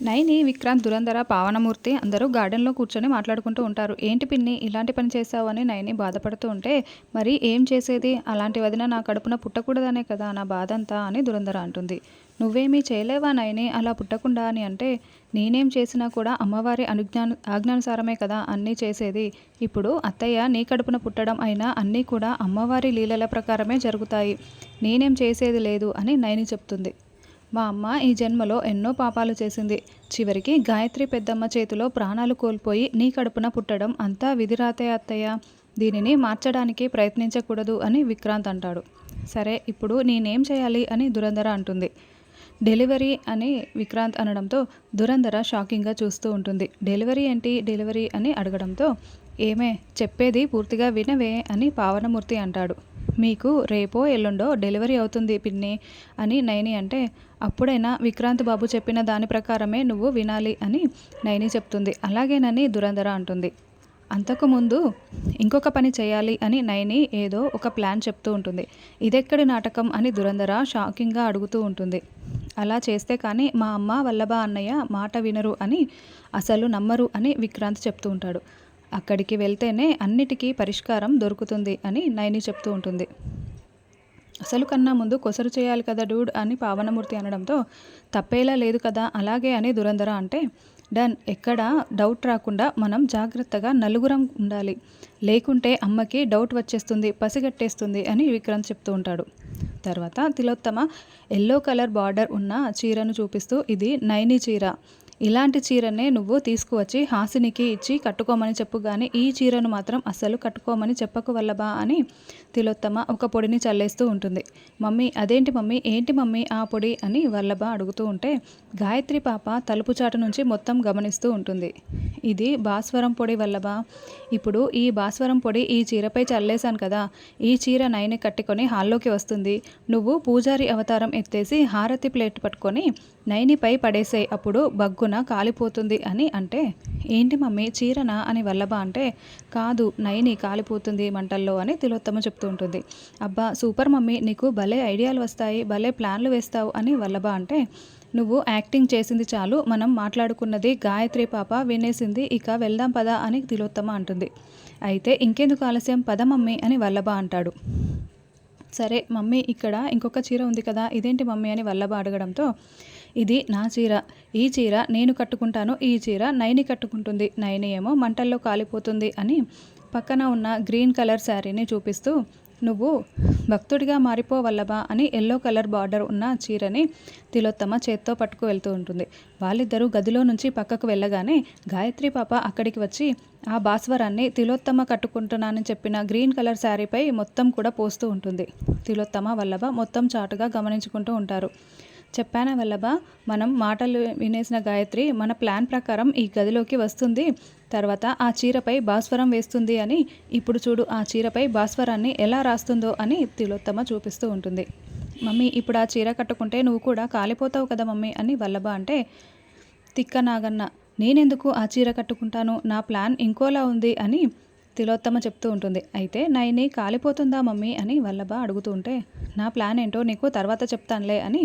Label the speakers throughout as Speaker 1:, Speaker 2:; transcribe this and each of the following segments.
Speaker 1: నైని విక్రాంత్ దురంధర పావనమూర్తి అందరూ గార్డెన్లో కూర్చొని మాట్లాడుకుంటూ ఉంటారు. ఏంటి పిన్ని ఇలాంటి పని చేసావు అని నైని బాధపడుతూ ఉంటే మరి ఏం చేసేది? అలాంటి వదిన నా కడుపున పుట్టకూడదనే కదా నా బాధ అంతా అని దురంధర అంటుంది. నువ్వేమీ చేయలేవా నైని? అలా పుట్టకుండా అని అంటే నేనేం చేసినా కూడా అమ్మవారి అనుజ్ఞా ఆజ్ఞానుసారమే కదా అన్నీ చేసేది. ఇప్పుడు అత్తయ్య నీ కడుపున పుట్టడం అయినా అన్నీ కూడా అమ్మవారి లీలల ప్రకారమే జరుగుతాయి. నేనేం చేసేది లేదు అని నైని చెప్తుంది. మా అమ్మ ఈ జన్మలో ఎన్నో పాపాలు చేసింది. చివరికి గాయత్రి పెద్దమ్మ చేతిలో ప్రాణాలు కోల్పోయి నీ కడుపున పుట్టడం అంతా విధిరాతే అత్తయ్య. దీనిని మార్చడానికి ప్రయత్నించకూడదు అని విక్రాంత్ అంటాడు. సరే ఇప్పుడు నేనేం చేయాలి అని దురంధర అంటుంది. డెలివరీ అని విక్రాంత్ అనడంతో దురంధర షాకింగ్గా చూస్తూ ఉంటుంది. డెలివరీ ఏంటి? డెలివరీ అని అడగడంతో ఏమే చెప్పేది పూర్తిగా వినవే అని పావనమూర్తి అంటాడు. మీకు రేపో ఎల్లుండో డెలివరీ అవుతుంది పిన్ని అని నైని అంటే అప్పుడైనా విక్రాంత్ బాబు చెప్పిన దాని ప్రకారమే నువ్వు వినాలి అని నైని చెప్తుంది. అలాగేనని దురంధర అంటుంది. అంతకుముందు ఇంకొక పని చేయాలి అని నైని ఏదో ఒక ప్లాన్ చెప్తూ ఉంటుంది. ఇదెక్కడి నాటకం అని దురంధర షాకింగ్గా అడుగుతూ ఉంటుంది. అలా చేస్తే కానీ మా అమ్మ వల్లభ అన్నయ్య మాట వినరు అని అసలు నమ్మరు అని విక్రాంత్ చెప్తూ ఉంటాడు. అక్కడికి వెళ్తేనే అన్నిటికీ పరిష్కారం దొరుకుతుంది అని నైని చెప్తూ ఉంటుంది. అసలు కన్నా ముందు కొసరు చేయాలి కదా డూడ్ అని పావనమూర్తి అనడంతో తప్పేలా లేదు కదా అలాగే అని దురంధర అంటే డన్ ఎక్కడ డౌట్ రాకుండా మనం జాగ్రత్తగా నలుగురం ఉండాలి. లేకుంటే అమ్మకి డౌట్ వచ్చేస్తుంది పసిగట్టేస్తుంది అని విక్రాంత్ చెప్తూ ఉంటాడు. తర్వాత తిలోత్తమ ఎల్లో కలర్ బార్డర్ ఉన్న చీరను చూపిస్తూ ఇది నైని చీర. ఇలాంటి చీరనే నువ్వు తీసుకువచ్చి హాసినికి ఇచ్చి కట్టుకోమని చెప్పు కానీ ఈ చీరను మాత్రం అస్సలు కట్టుకోమని చెప్పకు వల్లబా అని తిలోత్తమ ఒక పొడిని చల్లేస్తూ ఉంటుంది. మమ్మీ అదేంటి మమ్మీ? ఏంటి మమ్మీ ఆ పొడి? అని వల్లభ అడుగుతూ ఉంటే గాయత్రి పాప తలుపు చాటు నుంచి మొత్తం గమనిస్తూ ఉంటుంది. ఇది భాస్వరం పొడి వల్లభ. ఇప్పుడు ఈ భాస్వరం పొడి ఈ చీరపై చల్లేశాను కదా. ఈ చీర నైని కట్టుకొని హాల్లోకి వస్తుంది. నువ్వు పూజారి అవతారం ఎత్తేసి హారతి ప్లేట్ పట్టుకొని నైనిపై పడేసే అప్పుడు బగ్గున కాలిపోతుంది అని అంటే ఏంటి మమ్మీ చీరనా? అని వల్లభ అంటే కాదు నయని కాలిపోతుంది మంటల్లో అని తిలోత్తమ చెప్తూ ఉంటుంది. అబ్బా సూపర్ మమ్మీ నీకు భలే ఐడియాలు వస్తాయి భలే ప్లాన్లు వేస్తావు అని వల్లభ అంటే నువ్వు యాక్టింగ్ చేసింది చాలు మనం మాట్లాడుకున్నది గాయత్రి పాప వినేసింది ఇక వెళ్దాం పదా అని తిలోత్తమ అంటుంది. అయితే ఇంకెందుకు ఆలస్యం? పద మమ్మీ అని వల్లభ అంటాడు. సరే మమ్మీ ఇక్కడ ఇంకొక చీర ఉంది కదా ఇదేంటి మమ్మీ అని వల్లభ అడగడంతో ఇది నా చీర ఈ చీర నేను కట్టుకుంటాను ఈ చీర నైని కట్టుకుంటుంది నైని ఏమో మంటల్లో కాలిపోతుంది అని పక్కన ఉన్న గ్రీన్ కలర్ శారీని చూపిస్తూ నువ్వు భక్తుడిగా మారిపోవల్లవా అని ఎల్లో కలర్ బార్డర్ ఉన్న చీరని తిలోత్తమ చేత్తో పట్టుకు వెళ్తూ ఉంటుంది. వాళ్ళిద్దరూ గదిలో నుంచి పక్కకు వెళ్ళగానే గాయత్రి పాప అక్కడికి వచ్చి ఆ భాస్వరాన్ని తిలోత్తమ కట్టుకుంటున్నానని చెప్పిన గ్రీన్ కలర్ శారీపై మొత్తం కూడా పోస్తూ ఉంటుంది. తిలోత్తమ వల్లభ మొత్తం చాటుగా గమనించుకుంటూ ఉంటారు. చెప్పానా వల్లభ? మనం మాటలు వినేసిన గాయత్రి మన ప్లాన్ ప్రకారం ఈ గదిలోకి వస్తుంది. తర్వాత ఆ చీరపై భాస్వరం వేస్తుంది అని ఇప్పుడు చూడు ఆ చీరపై భాస్వరాన్ని ఎలా రాస్తుందో అని తిలోత్తమ చూపిస్తూ ఉంటుంది. మమ్మీ ఇప్పుడు ఆ చీర కట్టుకుంటే నువ్వు కూడా కాలిపోతావు కదా మమ్మీ అని వల్లభ అంటే తిక్క నాగన్న నేనెందుకు ఆ చీర కట్టుకుంటాను? నా ప్లాన్ ఇంకోలా ఉంది అని తిలోత్తమ చెప్తూ ఉంటుంది. అయితే నైని కాలిపోతుందా మమ్మీ అని వల్లభ అడుగుతూ ఉంటే నా ప్లాన్ ఏంటో నీకు తర్వాత చెప్తానులే అని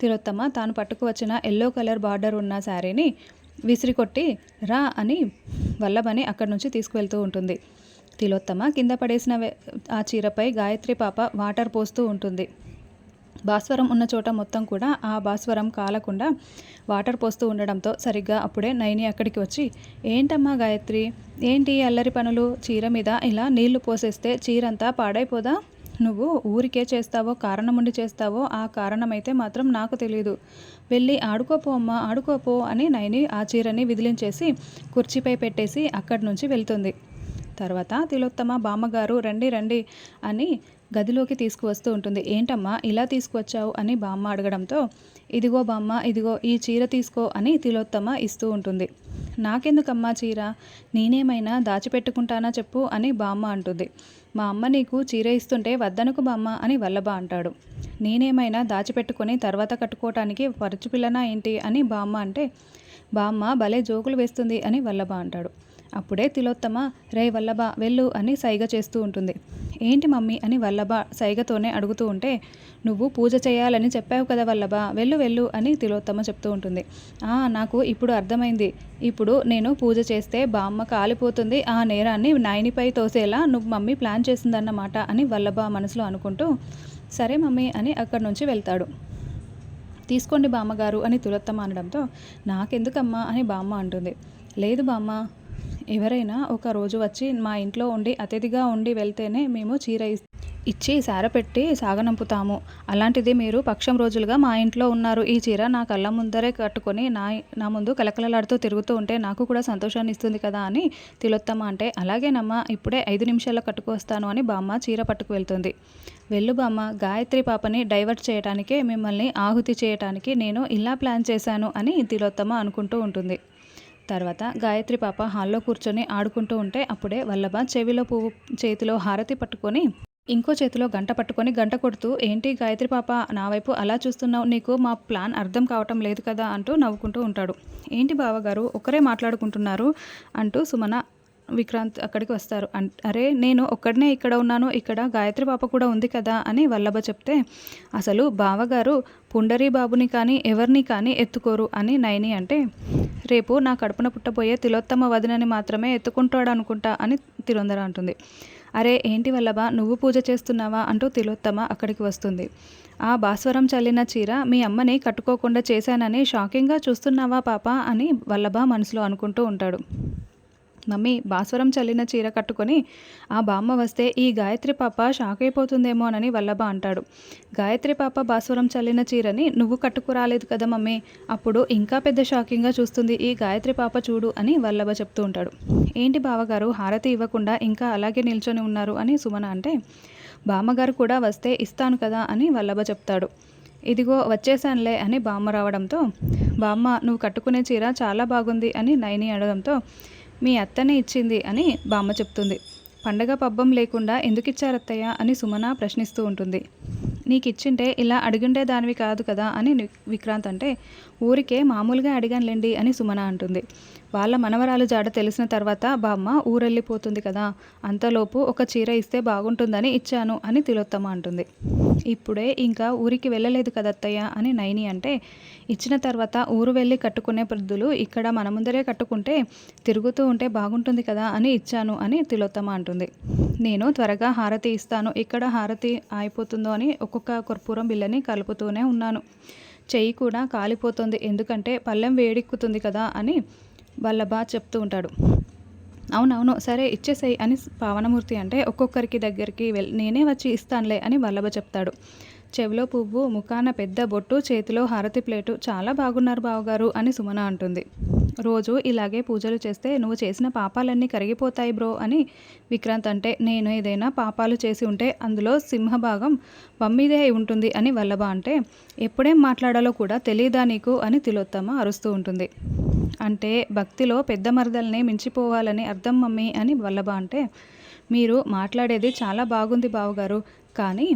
Speaker 1: తిలోత్తమ తాను పట్టుకు వచ్చిన ఎల్లో కలర్ బార్డర్ ఉన్న శారీని విసిరికొట్టి రా అని వల్లభని అక్కడి నుంచి తీసుకువెళ్తూ ఉంటుంది. తిలోత్తమ కింద పడేసిన ఆ చీరపై గాయత్రి పాప వాటర్ పోస్తూ ఉంటుంది. భాస్వరం ఉన్న చోట మొత్తం కూడా ఆ భాస్వరం కాలకుండా వాటర్ పోస్తూ ఉండడంతో సరిగ్గా అప్పుడే నైని అక్కడికి వచ్చి ఏంటమ్మా గాయత్రి? ఏంటి అల్లరి పనులు? చీర మీద ఇలా నీళ్ళు పోసేస్తే చీరంతా పాడైపోదా? నువ్వు ఊరికే చేస్తావో కారణముండి చేస్తావో ఆ కారణమైతే మాత్రం నాకు తెలియదు వెళ్ళి ఆడుకోపో అమ్మా ఆడుకోపో అని నైని ఆ చీరని విదిలించేసి కుర్చీపై పెట్టేసి అక్కడి నుంచి వెళ్తుంది. తర్వాత తిలోత్తమ బామ్మగారు రండి రండి అని గదిలోకి తీసుకువస్తూ ఉంటుంది. ఏంటమ్మా ఇలా తీసుకువచ్చావు? అని బామ్మ అడగడంతో ఇదిగో బామ్మ ఇదిగో ఈ చీర తీసుకో అని తిలోత్తమ ఇస్తూ ఉంటుంది. నాకెందుకమ్మా చీర? నేనేమైనా దాచిపెట్టుకుంటానా చెప్పు అని బామ్మ అంటుంది. మా అమ్మ నీకు చీర ఇస్తుంటే వద్దనుకు బామ్మ అని వల్లభ అంటాడు. నేనేమైనా దాచిపెట్టుకొని తర్వాత కట్టుకోవటానికి పరుచు పిల్లనా ఏంటి? అని బామ్మ అంటే బామ్మ భలే జోకులు వేస్తుంది అని వల్లభ అంటాడు. అప్పుడే తిలోత్తమ రే వల్లభ వెళ్ళు అని సైగ చేస్తూ ఉంటుంది. ఏంటి మమ్మీ అని వల్లభ సైగతోనే అడుగుతూ ఉంటే నువ్వు పూజ చేయాలని చెప్పావు కదా వల్లభ వెళ్ళు వెళ్ళు అని తిలోత్తమ చెప్తూ ఉంటుంది. "ఆ, నాకు ఇప్పుడు అర్థమైంది. ఇప్పుడు నేను పూజ చేస్తే బామ్మ కాలిపోతుంది. ఆ నేరాన్ని నాయనిపై తోసేలా నువ్వు మమ్మీ ప్లాన్ చేసిందన్నమాట అని వల్లభ మనసులో అనుకుంటూ సరే మమ్మీ అని అక్కడి నుంచి వెళ్తాడు. తీసుకోండి బామ్మగారు అని తులత్తమ్మ అనడంతో నాకెందుకమ్మా అని బామ్మ అంటుంది. లేదు బామ్మ ఎవరైనా ఒక రోజు వచ్చి మా ఇంట్లో ఉండి అతిథిగా ఉండి వెళ్తేనే మేము చీర ఇచ్చి సార పెట్టి సాగనంపుతాము. అలాంటిది మీరు పక్షం రోజులుగా మా ఇంట్లో ఉన్నారు. ఈ చీర నా కళ్ళ ముందరే కట్టుకొని నా నా ముందు కలకలలాడుతూ తిరుగుతూ ఉంటే నాకు కూడా సంతోషాన్ని ఇస్తుంది కదా అని తిలోత్తమ్మ అంటే అలాగేనమ్మా ఇప్పుడే ఐదు నిమిషాల్లో కట్టుకొస్తాను అని బామ్మ చీర పట్టుకు వెళ్తుంది. వెళ్ళు బామ్మ గాయత్రి పాపని డైవర్ట్ చేయడానికే మిమ్మల్ని ఆహుతి చేయటానికి నేను ఇలా ప్లాన్ చేశాను అని తిలోత్తమ అనుకుంటూ ఉంటుంది. తర్వాత గాయత్రి పాప హాల్లో కూర్చొని ఆడుకుంటూ ఉంటే అప్పుడే వల్లభ చెవిలో పువ్వు చేతిలో హారతి పట్టుకొని ఇంకో చేతిలో గంట పట్టుకొని గంట కొడుతూ ఏంటి గాయత్రి పాప నా వైపు అలా చూస్తున్నావు? నీకు మా ప్లాన్ అర్థం కావటం లేదు కదా? అంటూ నవ్వుకుంటూ ఉంటాడు. ఏంటి బావగారు ఒకరే మాట్లాడుకుంటున్నారు? అంటూ సుమన విక్రాంత్ అక్కడికి వస్తారు. అన్ అరే నేను ఒక్కడనే ఇక్కడ ఉన్నాను ఇక్కడ గాయత్రి పాప కూడా ఉంది కదా అని వల్లభ చెప్తే అసలు బావగారు పుండరీ బాబుని కానీ ఎవరిని కానీ ఎత్తుకోరు అని నయని అంటే రేపు నా కడుపున పుట్టబోయే తిలోత్తమ వదినని మాత్రమే ఎత్తుకుంటాడు అనుకుంటా అని తిరుందర అంటుంది. అరే ఏంటి వల్లభ నువ్వు పూజ చేస్తున్నావా అంటూ తిలోత్తమ అక్కడికి వస్తుంది. ఆ భాస్వరం చల్లిన చీర మీ అమ్మని కట్టుకోకుండా చేశానని షాకింగ్గా చూస్తున్నావా పాప అని వల్లభ మనసులో అనుకుంటూ ఉంటాడు. మమ్మీ భాస్వరం చల్లిన చీర కట్టుకొని ఆ బామ్మ వస్తే ఈ గాయత్రి పాప షాక్ అయిపోతుందేమోనని వల్లభ అంటాడు. గాయత్రి పాప భాస్వరం చల్లిన చీరని నువ్వు కట్టుకురాలేదు కదా మమ్మీ. అప్పుడు ఇంకా పెద్ద షాకింగ్గా చూస్తుంది ఈ గాయత్రి పాప చూడు అని వల్లభ చెప్తూ ఉంటాడు. ఏంటి బావగారు హారతి ఇవ్వకుండా ఇంకా అలాగే నిల్చొని ఉన్నారు అని సుమన అంటే బామ్మగారు కూడా వస్తే ఇస్తాను కదా అని వల్లభ చెప్తాడు. ఇదిగో వచ్చేసానులే అని బామ్మ రావడంతో బామ్మ నువ్వు కట్టుకునే చీర చాలా బాగుంది అని నయని అడగడంతో మీ అత్తనే ఇచ్చింది అని బామ్మ చెప్తుంది. పండగ పబ్బం లేకుండా ఎందుకు ఇచ్చారు అత్తయ్య అని సుమన ప్రశ్నిస్తూ ఉంటుంది. నీకు ఇచ్చింటే ఇలా అడిగిండే దానివి కాదు కదా అని విక్రాంత్ అంటే ఊరికే మామూలుగా అడిగానులేండి అని సుమన అంటుంది. వాళ్ళ మనవరాలు జాడ తెలిసిన తర్వాత బామ్మ ఊరెళ్ళిపోతుంది కదా అంతలోపు ఒక చీర ఇస్తే బాగుంటుందని ఇచ్చాను అని తిలోత్తమ అంటుంది. ఇప్పుడే ఇంకా ఊరికి వెళ్ళలేదు కదా అని నైని అంటే ఇచ్చిన తర్వాత ఊరు వెళ్ళి కట్టుకునే వృద్ధులు ఇక్కడ మన ముందరే కట్టుకుంటే తిరుగుతూ ఉంటే బాగుంటుంది కదా అని ఇచ్చాను అని తిలోత్తమ అంటుంది. నేను త్వరగా హారతి ఇస్తాను. ఇక్కడ హారతి అయిపోతుందో అని ఒక్కొక్క కర్పూరం బిల్లని కలుపుతూనే ఉన్నాను. చెయ్యి కూడా కాలిపోతుంది. ఎందుకంటే పళ్ళెం వేడెక్కుతుంది కదా అని వల్లభ చెప్తూ ఉంటాడు. అవునవును సరే ఇచ్చేసేయి అని పావనమూర్తి అంటే ఒక్కొక్కరికి దగ్గరికి వెళ్ నేనే వచ్చి ఇస్తానులే అని వల్లభ చెప్తాడు. చెవిలో పువ్వు ముఖాన పెద్ద బొట్టు చేతిలో హారతి ప్లేటు. చాలా బాగున్నారు బావగారు అని సుమన అంటుంది. రోజు ఇలాగే పూజలు చేస్తే నువ్వు చేసిన పాపాలన్నీ కరిగిపోతాయి బ్రో అని విక్రాంత్ అంటే నేను ఏదైనా పాపాలు చేసి ఉంటే అందులో సింహభాగం మమ్మీదే అయి ఉంటుంది అని వల్లభ అంటే ఎప్పుడేం మాట్లాడాలో కూడా తెలియదా నీకు అని తిలోత్తమ అరుస్తూ ఉంటుంది. అంటే భక్తిలో పెద్ద మరదల్ని మించిపోవాలని అర్థం మమ్మీ అని వల్లభ అంటే మీరు మాట్లాడేది చాలా బాగుంది బావగారు. కానీ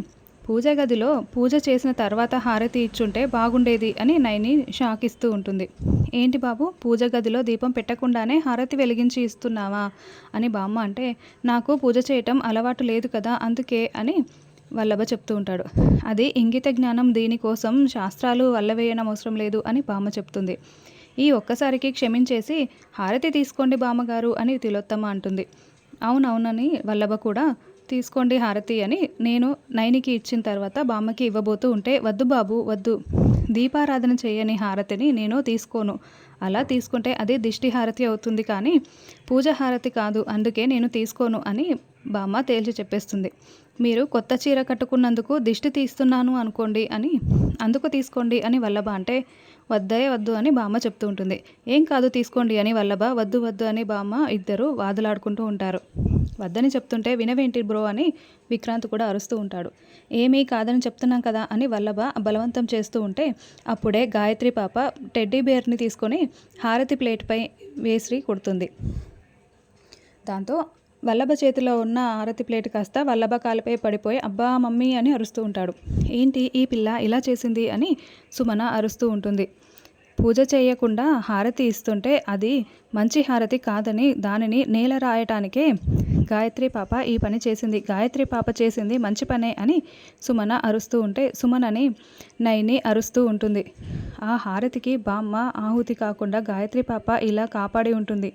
Speaker 1: పూజ గదిలో పూజ చేసిన తర్వాత హారతి ఇచ్చుంటే బాగుండేది అని నైని షాక్ ఇస్తూ ఉంటుంది. ఏంటి బాబు పూజ గదిలో దీపం పెట్టకుండానే హారతి వెలిగించి ఇస్తున్నావా? అని బామ్మ అంటే నాకు పూజ చేయటం అలవాటు లేదు కదా అందుకే అని వల్లభ చెప్తూ ఉంటాడు. అది ఇంగిత జ్ఞానం దీనికోసం శాస్త్రాలు వల్లవేయడం అవసరం లేదు అని బామ్మ చెప్తుంది. ఈ ఒక్కసారికి క్షమించేసి హారతి తీసుకోండి బామ్మగారు అని తిలోత్తమ అంటుంది. అవునవునని వల్లభ కూడా తీసుకోండి హారతి అని నేను నైనికి ఇచ్చిన తర్వాత బామ్మకి ఇవ్వబోతూ ఉంటే వద్దు బాబు వద్దు. దీపారాధన చేయని హారతిని నేను తీసుకోను. అలా తీసుకుంటే అది దిష్టి హారతి అవుతుంది కానీ పూజ హారతి కాదు అందుకే నేను తీసుకోను అని బామ్మ తేల్చి చెప్పేస్తుంది. మీరు కొత్త చీర కట్టుకున్నందుకు దిష్టి తీస్తున్నాను అనుకోండి అని అందుకు తీసుకోండి అని వల్లభ అంటే వద్దే వద్దు అని బామ్మ చెప్తూ ఉంటుంది. ఏం కాదు తీసుకోండి అని వల్లభ వద్దు వద్దు అని బామ్మ ఇద్దరు వాదులాడుకుంటూ ఉంటారు. వద్దని చెప్తుంటే వినవేంటి బ్రో అని విక్రాంత్ కూడా అరుస్తూ ఉంటాడు. ఏమీ కాదని చెప్తున్నాం కదా అని వల్లభ బలవంతం చేస్తూ ఉంటే అప్పుడే గాయత్రి పాప టెడ్డీ బేర్ని తీసుకొని హారతి ప్లేట్పై వేసి కొడుతుంది. దాంతో వల్లభ చేతిలో ఉన్న హారతి ప్లేట్ కాస్త వల్లభ కాలుపై పడిపోయి అబ్బా మమ్మీ అని అరుస్తూ ఉంటాడు. ఏంటి ఈ పిల్ల ఇలా చేసింది అని సుమన అరుస్తూ ఉంటుంది. పూజ చేయకుండా హారతి ఇస్తుంటే అది మంచి హారతి కాదని దానిని నేల రాయటానికే గాయత్రి పాప ఈ పని చేసింది. గాయత్రి పాప చేసింది మంచి పనే అని సుమన అరుస్తూ ఉంటే సుమనని నైని అరుస్తూ ఉంటుంది. ఆ హారతికి బామ్మ ఆహుతి కాకుండా గాయత్రి పాప ఇలా కాపాడి ఉంటుంది.